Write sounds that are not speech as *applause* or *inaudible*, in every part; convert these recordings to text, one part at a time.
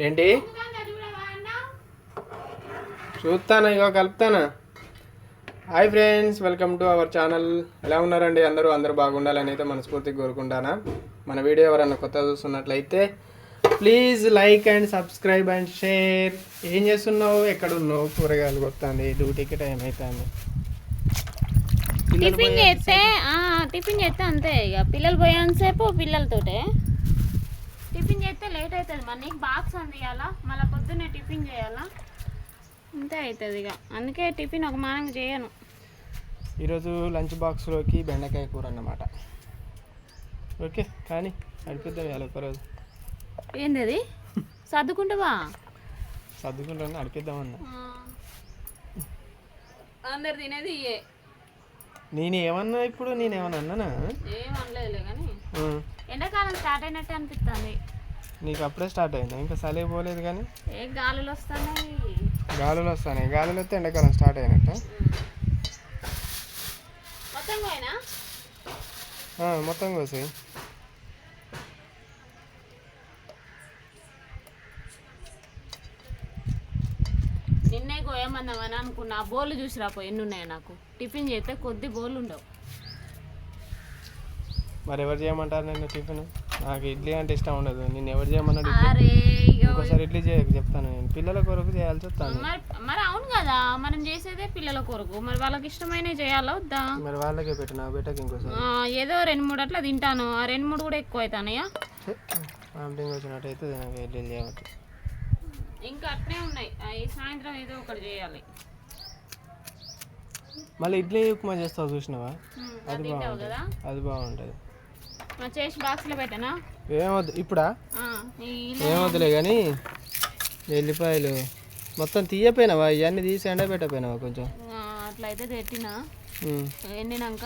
ఏంటి? చూస్తాను ఇగో కలుపుతాను? Hi friends welcome to our channel. ఎలా ఉన్నారండి అందరూ? అందరూ బాగుండాలని అయితే మనస్ఫూర్తిగా కోరుకుంటానా. మన వీడియో ఎవరన్నా కొత్త చూస్తున్నట్లయితే please like and subscribe and share. ఏం చేస్తున్నావు? ఎక్కడ ఉన్నావు కూరగాయలు కొత్తాంది. డ్యూటీకి టైం అవుతుంది టిఫిన్ చేస్తే టిఫిన్ చేస్తే అంతే ఇక పిల్లలు పోయేంతసేపు పిల్లలతోటే. టిఫిన్ చేస్తే లేట్ అవుతుంది మరి నీకు బాక్స్ అందియాలా? మళ్ళీ పొద్దున్నే టిఫిన్ చేయాలా? అంతే అవుతుంది ఇక. అందుకే టిఫిన్ ఒక మానంగా చేయను. ఈరోజు లంచ్ బాక్స్లోకి బెండకాయ కూర అన్నమాట. ఓకే కానీ నడిపిద్దాం ఇవాళ ఒకరోజు ఏంది అది సర్దుకుంటావా సర్దుకుంటాను నడిపిద్దామన్నా అందరు తినేది ఇయే నేను ఏమన్నా ఇప్పుడు నేను ఏమన్నా అన్నానా? ఏం అనలేదులే కానీ. ఎండాకాలం స్టార్ట్ అయినట్టు అనిపిస్తుంది. నీకు అప్పుడే స్టార్ట్ అయింది? ఇంకా సలే పోలేదు కానీ? ఏ గాలులు వస్తున్నాయి గాలులు వస్తాయి గాలులు వస్తే ఎండాకాలం స్టార్ట్ అయినట్ట? మొత్తం పోయినా? మొత్తం కోసి నిన్నే కోయమందామని అనుకున్నా. బోర్లు చూసి రాపో ఎన్ని ఉన్నాయి నాకు. టిఫిన్ చేస్తే కొద్ది బోర్లు ఉండవు. మరి ఎవరు చేయమంటారు నేను టిఫిన్? నాకు ఇడ్లీ అంటే ఇష్టం ఉండదు. నేను ఎవరు చేయమన్నాడు ఇంకోసారి ఇడ్లీ చేయ చెప్తాను నేను. పిల్లల కొరకు చేయాల్సి వస్తాను. మరి మరి అవును కదా మనం చేసేదే పిల్లల కొరకు. మరి వాళ్ళకి ఇష్టమైన చేయాలా వద్దా? మరి వాళ్ళకే పెట్టు నాకు పెట్టక ఇంకోసారి. ఏదో రెండు మూడు అట్లా తింటాను. ఆ రెండు మూడు కూడా ఎక్కువ అవుతానయ్యా? వామిటింగ్ వచ్చినట్టయితే నాకు ఇడ్లీ చేయవచ్చు ఇంకా అట్నే ఉన్నాయి. సాయంత్రం ఏదో ఒకటి చేయాలి. మళ్ళీ ఇడ్లీ ఉప్మా చేస్తావు చూసినావా? అది బాగుంటుంది. అది బాగుంటుంది. చేసి బాక్స్లో పెట్టానా? ఏమొద్దు ఇప్పుడా? ఏమొద్దులే కానీ ఎల్లిపాయలు. మొత్తం తీయపోయినావా? ఇవన్నీ తీసి ఎండబెట్టపోయినావా కొంచెం? అట్లయితే పెట్టినా. ఉమ్. ఎండినాక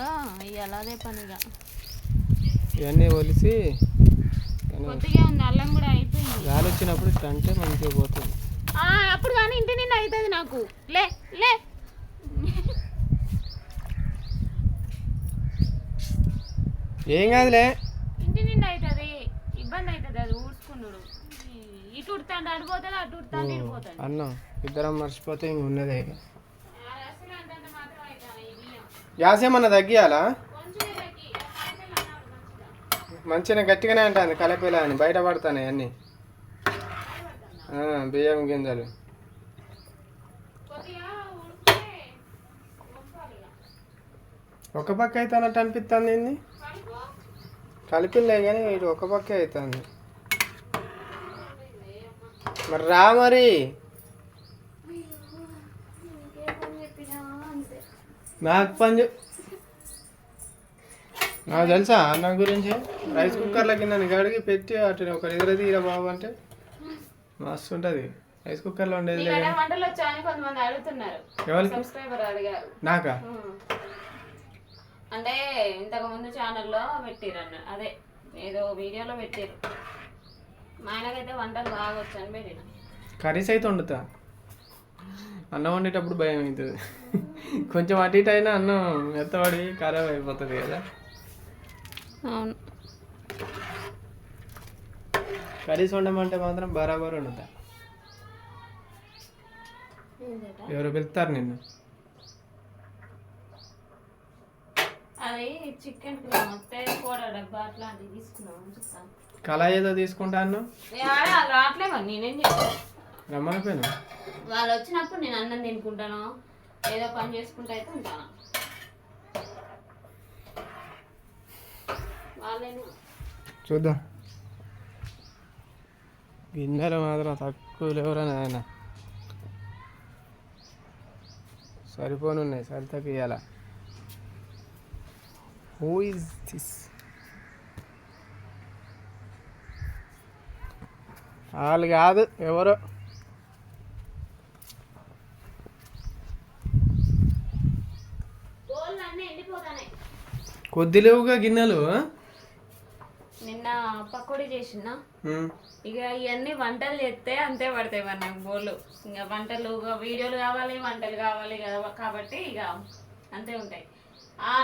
అలాగే పనిగా. ఇవన్నీ ఒలిసి గాలి వచ్చినప్పుడు ఇట్లా అంటే మంచిగా పోతుంది. అప్పుడు కానీ ఇంటి నిండా అవుతుంది నాకు. లే లే. ఏం కాదులే. ఇంటి నిండా అవుతుంది ఇబ్బంది అవుతుంది అది ఊడ్చుకున్నాడు ఇటు ఉడతాడు అడిపోతాడు అటు ఉడతాడు అన్నం. ఇద్దరం మర్చిపోతే ఇంక ఉన్నదే. గ్యాస్ ఏమన్నా తగ్గియాలా? మంచిగా గట్టిగానే అంటుంది కలపేలా అని బయట పడతాయి అన్నీ. బియ్యం గింజలు. ఒక పక్క అయితే అన్నట్టు అనిపిస్తుంది ఏంది. కలిపిలే కానీ ఇటు ఒక పక్కే అవుతుంది మరి రా మరి. నాకు పని నాకు తెలుసా అన్నం గురించి? రైస్ కుక్కర్లో కింద కడిగి పెట్టి అటు ఒక ఎదురు తీరా బాబు అంటే మస్తు ఉంటుంది రైస్ కుక్కర్లో ఉండేది ఎవరికి? నాకా. అంటే ఇంతకు ముందు ఛానల్లో పెట్టిరన్న అదే ఏదో వీడియోలో పెట్టారు. మా ఆయనకైతే వంటలు బాగా వచ్చని పెట్టిన. కర్రీస్ అయితే వండుతా. అన్నం వండేటప్పుడు భయం అవుతుంది. కొంచెం అటు ఇటు అయినా అన్నం మెత్తబడి ఖరాబ్ అయిపోతుంది కదా. అవును. కర్రీస్ వండమంటే మాత్రం బరాబర్ వండుతా. ఎవరు పిలుస్తారు నిన్ను. అది చికెన్ వస్తే కూర డబ్బా అట్లాంటివి తీసుకున్నాం చూస్తాను కళ ఏదో తీసుకుంటాను రావట్లే మరి నేనేం రమ్మనిపోయినా? వాళ్ళు వచ్చినప్పుడు నేను అన్నం తినుకుంటాను. ఏదో పని చేసుకుంటూ అయితే ఉంటాను. వాళ్ళేమో. చూద్దాం. గిన్నెలు మాత్రం తక్కువ లేవురా నాయన. సరిపోనున్నాయి సరితకు ఇవ్వాల హూ ఇస్ దిస్ వాళ్ళు కాదు ఎవరో? కొద్ది లేవుగా గిన్నెలు? నిన్న పకోడీ చేసిన. ఇక ఇవన్నీ వంటలు చేస్తే అంతే పడతాయి మరి నాకు బోళ్ళు. ఇంకా వంటలు వీడియోలు కావాలి వంటలు కావాలి కదా కాబట్టి ఇక అంతే ఉంటాయి.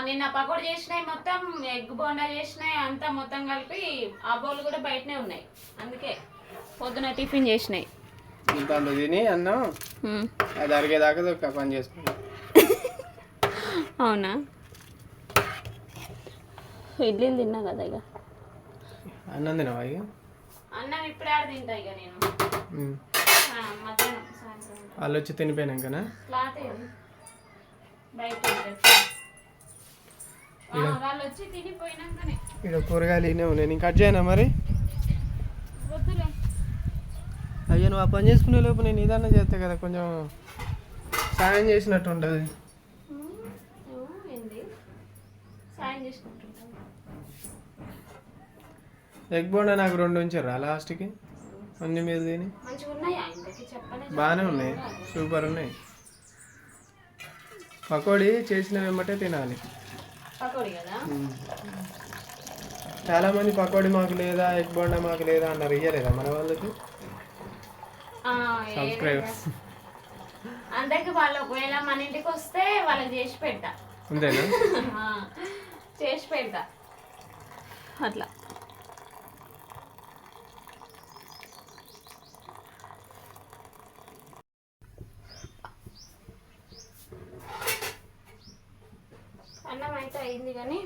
నిన్న పకోడీ చేసినాయి మొత్తం ఎగ్ బోండా చేసినాయి అంతా మొత్తం కలిపి ఆ బౌల్ కూడా బయటనే ఉన్నాయి. అందుకే పొద్దున టిఫిన్ చేసినాయి. ఇంత తిని అన్నం. అది అరిగేదాకా పని చేసుకున్నాం అవునా? ఇడ్లీలు తిన్నా కదా ఇక అన్నం తినవా ఇక అన్నం ఇప్పుడే ఆడ తింటా ఇక నేను. మధ్యాహ్నం వాళ్ళు వచ్చి తినిపోయినాకనా? బయట ఉంటుంది. ఆ, వాళ్ళు వచ్చి తినిపోయినాకనే ఇక్కడ కూరగాయలు ఇనే ఉన్నాయి. నేను కట్ చేయనా మరి? అయ్యో నువ్వు ఆ పని చేసుకునే లోపు నేను ఇదన్నా చేస్తా కదా కొంచెం సాయం చేసినట్టు ఉంటుంది. ఎగ్ బోండా నాకు రెండు ఉంచారా లాస్ట్కి. అన్ని మీద తిని. బాగానే ఉన్నాయి? సూపర్ ఉన్నాయి. పకోడీ చేసిన వెంబటే తినాలి. పకోడి కదా ఉమ్. చాలా మంది పకోడీ మాకు లేదా ఎగ్ బోండా మాకు లేదా అన్నారు. ఇయ్యలేదా మన వాళ్ళకి? ఆ, సబ్స్క్రైబర్స్ అందరికి వాళ్ళు ఒకవేళ మన ఇంటికి వస్తే వాళ్ళకి చేసి పెడతా. అంతేనా? *laughs* ఆ, చేసి పెడతా. అట్లా అన్నం అయితే అయింది కానీ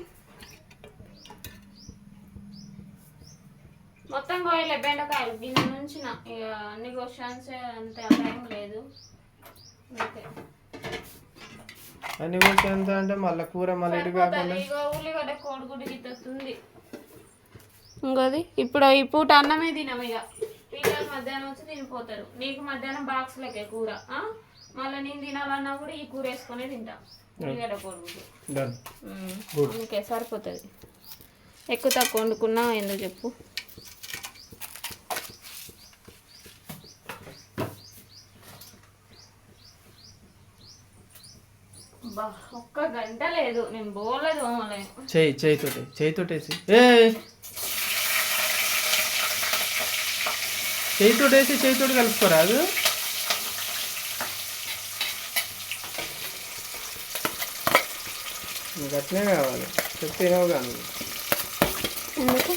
మొత్తం కోయలే బెండకాయలు గిన్నె నుంచి ఇక అన్ని క్వశ్చన్స్ అంత టైం లేదు. అన్ని ఎంత అంటే మళ్ళీ కూర మళ్ళీ ఇటు కాకుండా? ఇగో ఉల్లిగడ్డ కోడిగుడ్డు గిత్తొస్తుంది ఇంకోది? ఇప్పుడు ఈ పూట అన్నమే తినం ఇక పిల్లలు మధ్యాహ్నం వచ్చి తినిపోతారు. నీకు మధ్యాహ్నం బాక్స్ లెక్క కూర ఆ? మళ్ళీ నేను తినాలన్నా కూడా ఈ కూర వేసుకొని తింటా. ఉల్లిగడ్డ. అందుకే సరిపోతుంది. ఎక్కువ తక్కువ వండుకున్నా ఎందుకు చెప్పు? ఒక్క గంట లేదు. నేను పోలేదు ఓమలేను చేయి చేయితోటి చేయితోటేసి ఏ! చేయితోటేసి చేయితోటి కలుపుకోరాదు నీకు అట్లే కావాలి. చెప్తే కానీ. ఎందుకు?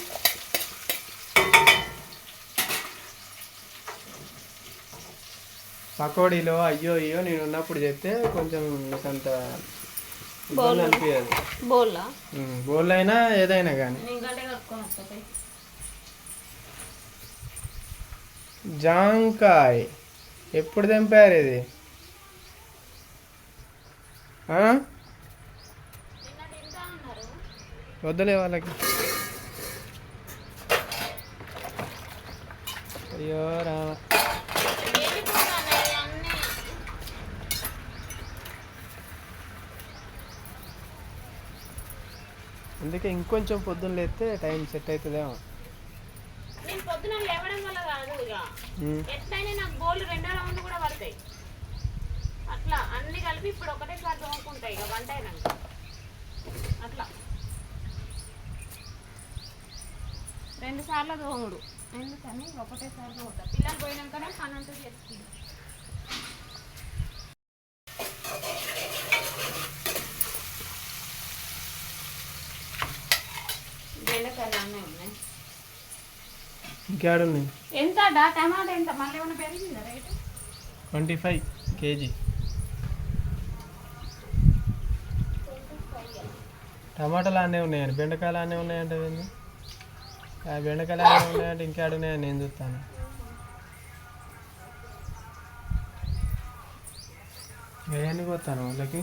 పకోడీలో అయ్యో అయ్యో నేను ఉన్నప్పుడు చెప్తే కొంచెం నీకు అంత అనిపించదు బోల్ అయినా ఏదైనా కానీ. జాంకాయ్. ఎప్పుడు తెంపారు ఇది ఆ? నిన్న తింటా అన్నారు వద్దులే వాళ్ళకి. అయ్యో రామ అందుకే ఇంకొంచెం పొద్దున్న లేస్తే టైం సెట్ అవుతుందేమో. నేను పొద్దున లేవడం వల్ల కాదు ఇక. ఉమ్. ఎట్లయినా నాకు గోల్డ్ రెండో రౌండ్ కూడా పడతాయి. అట్లా అన్ని కలిపి ఇప్పుడు ఒకటేసారి తోముకుంటాయి ఇక వంట అయినాక అట్లా రెండు సార్లు తోముడు. ఎందుకని? ఒకటేసారి తోముతా. పిల్లలు పోయినాకనే పని అంతా చేసుకుంటాం బెండకాయలు ఉన్నాయి. ఎంత టమాటా ఎంత? మళ్ళీ ఏమైనా పెరిగిందా రేటు? Twenty five KG. టమాటాలు అన్నీ ఉన్నాయండి. బెండకాయలు అన్నీ ఉన్నాయంటే బెండకాయలు ఉన్నాయంటే ఇంకేడున్నాయని నేను చూస్తాను. ఏమని పోతాను వాళ్ళకి?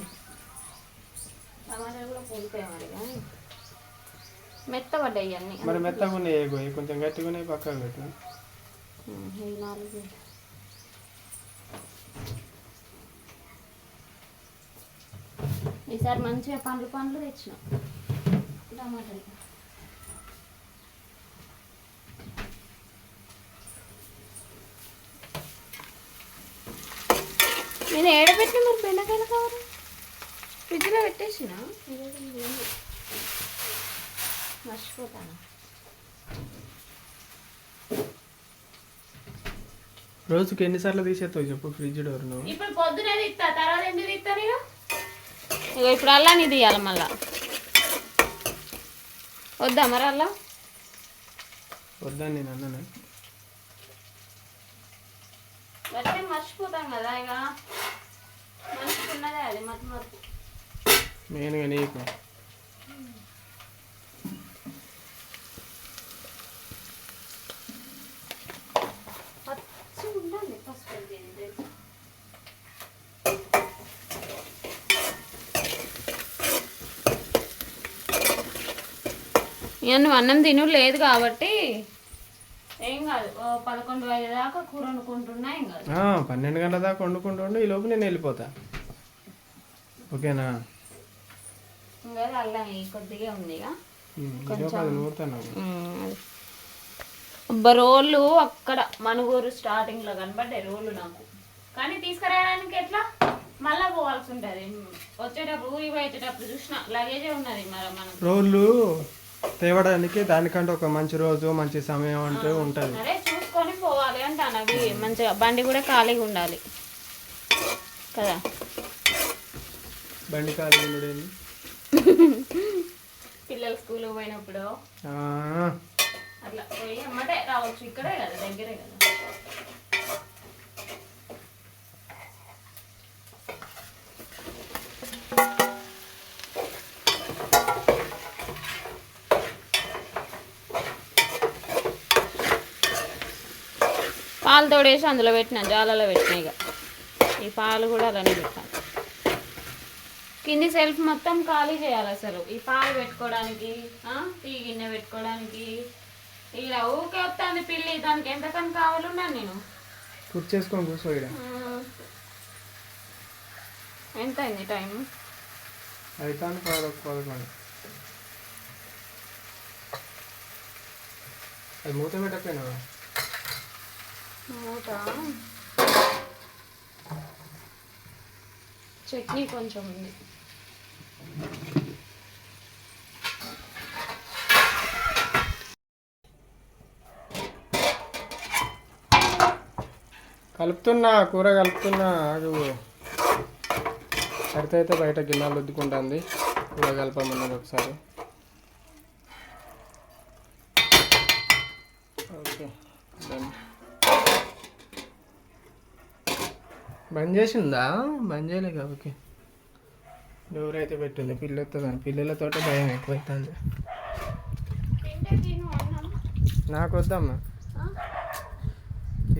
మెత్తబడ్డాయి అన్ని. మరి మెత్తగా ఉన్నాయి కొంచెం గట్టిగా ఉన్నాయి పక్కకు పెట్టు. ఈసారి మంచిగా పండ్లు పండ్లు తెచ్చిన. టమాటాలు. నేను ఏడబెట్టిన మరి బెండకాయలు కావాలి ఫ్రిడ్జ్లో పెట్టేసిన. మర్చిపోతాను. రోజుకి ఎన్నిసార్లు తీసేస్తావు చెప్పు ఫ్రిడ్జ్ డోర్ నువ్వు? ఇప్పుడు పొద్దునే తీస్తా తర్వాత ఎందుకు తీస్తాను ఇక ఇప్పుడు అల్లాని తీయాలి మళ్ళా. వద్దా మరి అల్లా? వద్దని నేను అన్నాను గట్టే మర్చిపోతాం కదా ఇక. మర్చిపోన్నదే అది మతి మతి మెయిన్గా నీకు. ఇక నువ్వు అన్నం తిను లేదు కాబట్టి పదకొండు దాకా కూర వండుకుంటున్నా పన్నెండు గంటల దాకా వండుకుంటుండే ఈ లోపు నేను వెళ్ళిపోతా. ఓకేనా? ఇంకా అల్లం ఈ కొద్దిగా ఉంది రోళ్ళు అక్కడ మనుగూరు స్టార్టింగ్లో కనబడ్డాయి రోళ్ళు నాకు. కానీ తీసుకురావడానికి ఎట్లా? మళ్ళా పోవాల్సి ఉంటది. వచ్చేటప్పుడు ఊరి పోయేటప్పుడు చూసిన లగేజే ఉన్నది మరి మనం రోజులు తేవడానికి దానికంటే ఒక మంచి రోజు మంచి సమయం అంటూ ఉంటుంది. చూసుకొని పోవాలి అంటాను అవి. మంచిగా బండి కూడా ఖాళీగా ఉండాలి. కదా? బండి ఖాళీ ఉండేది పిల్లలు స్కూల్ పోయినప్పుడు. అట్లా పోయి అమ్మటే రావచ్చు. ఇక్కడే కదా దగ్గరే కదా. పాలు తోడేసి అందులో పెట్టిన జాలలో పెట్టిన ఇక. ఈ పాలు కూడా అలానే పెట్టాను కింది సెల్ఫ్ మొత్తం ఖాళీ చేయాలి అసలు. ఈ పాలు పెట్టుకోవడానికి టీ గిన్నె పెట్టుకోవడానికి. ఇలా ఊకే వస్తుంది పిల్లి దానికి ఎంతకని కావాలన్నాను నేను. కుర్చేసుకొని కూర్చో ఎంత అయింది టైం అయితే పదకొండు. అది మూత పెట్టకపోయినావా? చట్నీ కొంచెం ఉంది. కలుపుతున్నా కూర కలుపుతున్నా ఆగు. సరిత అయితే బయట గిన్నెలు రుద్దుకుంటుంది కూర కలపమన్నది ఒకసారి ఓకే డన్ బంద్ చేసిందా? బంద్ చేయలేక ఓకే డోర్ అయితే పెట్టింది. పిల్లలతో పిల్లలతో భయం ఎక్కువైతుంది నాకు వద్దమ్మా?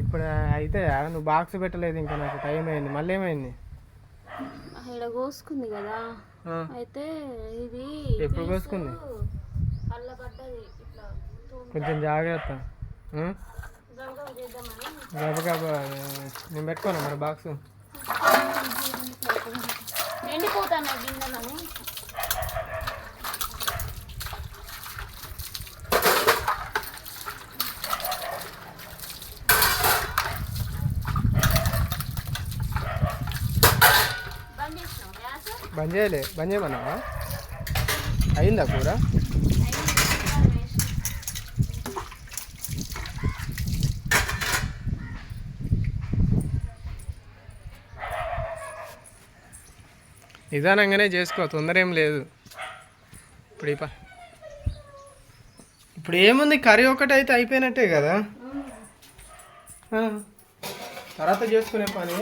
ఇప్పుడు అయితే నువ్వు బాక్స్ పెట్టలేదు ఇంకా నాకు టైం అయింది. మళ్ళీ ఏమైంది? ఇక్కడ కోసుకుంది కదా. అయితే ఇది ఎప్పుడు కోసుకుంది? కొంచెం జాగ్రత్త? గబగబా నేను పెట్టుకోను మరి బాక్స్ ఎండిపోతాను గిన్నెలను? బంద్ చేయలే బంద్ చేయమన్నావా? అయిందా కూర? నిదానంగానే చేసుకో తొందర ఏం లేదు. ఇప్పుడు ఇప్పుడు ఏముంది? కర్రీ ఒకటి అయితే అయిపోయినట్టే కదా? ఆ. తర్వాత చేసుకునే పని.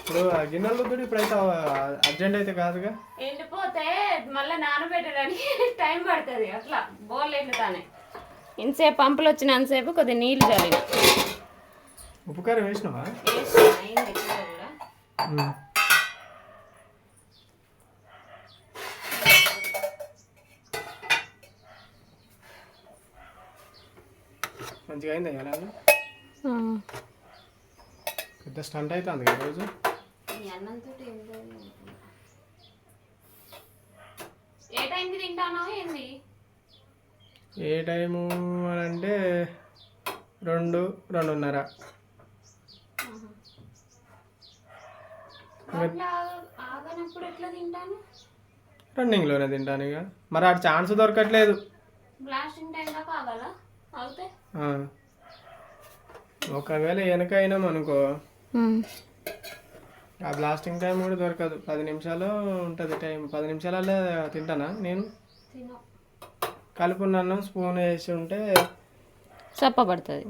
ఇప్పుడు ఆ గిన్నెలు రుద్దుడు ఇప్పుడైతే అర్జెంట్ అయితే కాదుగా? ఎండిపోతే మళ్ళీ నానబెట్టడానికి *laughs* టైం పడుతుంది అట్లా బోల్ ఎండుతానే. ఇంతసేపు పంపులు వచ్చినంతసేపు కొద్దిగా నీళ్ళు చల్లిన. ఉప్పు కారం వేసినావా వేసిన, అయింది కూర కూడా ఉమ్. మంచిగా అయిందా ఎలా పెద్ద స్టంట్ అవుతుంది కదా రోజు ఏ టైంకి తింటానో ఏంది? ఏ టైము అని అంటే రెండు రెండున్నర. రన్నింగ్లోనే తింటాను ఇక. మరి ఆడ ఛాన్స్ దొరకట్లేదు. బ్లాస్టింగ్ టైం దాకా ఆగాలా? అవుతే ఆ. ఒకవేళ వెనక అయినాం అనుకో ఆ బ్లాస్టింగ్ టైం కూడా దొరకదు. పది నిమిషాలు ఉంటుంది టైం పది నిమిషాలలో తింటానా నేను? కలుపున్నాను స్పూన్ వేసి ఉంటే చప్పబడుతుంది.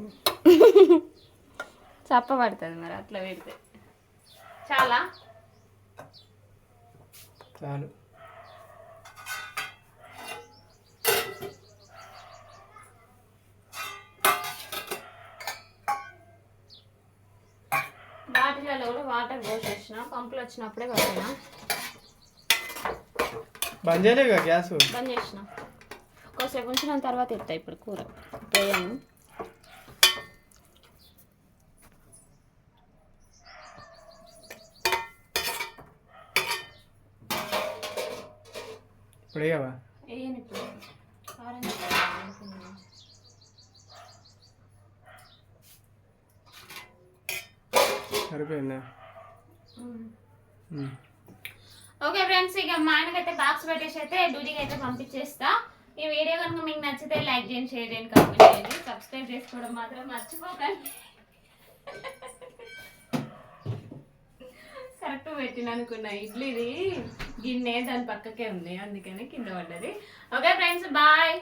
చప్ప పడుతుంది మరి అట్లా పెడితే. చాలా? చాలు బాటిలలో కూడా వాటర్ పోసేసిన పంపులు వచ్చినప్పుడే పట్టిన బంద్ చేయలేగా గ్యాస్? బంద్ చేసిన. కొద్దిసేపు ఉంచిన తర్వాత ఎత్తా ఇప్పుడు కూర. వేయను ఇప్పుడు. వేయవా సరిపోయిందా. Hmm. ఓకే ఫ్రెండ్స్ ఇక మా ఆయనకైతే బాక్స్ పెట్టేసి అయితే డ్యూటీకి అయితే పంపించేస్తా. ఈ వీడియో కనుక మీకు నచ్చితే లైక్ చేయండి షేర్ చేయండి కామెంట్ చేయండి. సబ్స్క్రైబ్ చేసుకోవడం మాత్రం మర్చిపోకండి. కరెక్ట్ పెట్టిన అనుకున్నా ఇడ్లీది గిన్నె దాని పక్కకే ఉంది అందుకని కింద పడ్డది. Okay friends bye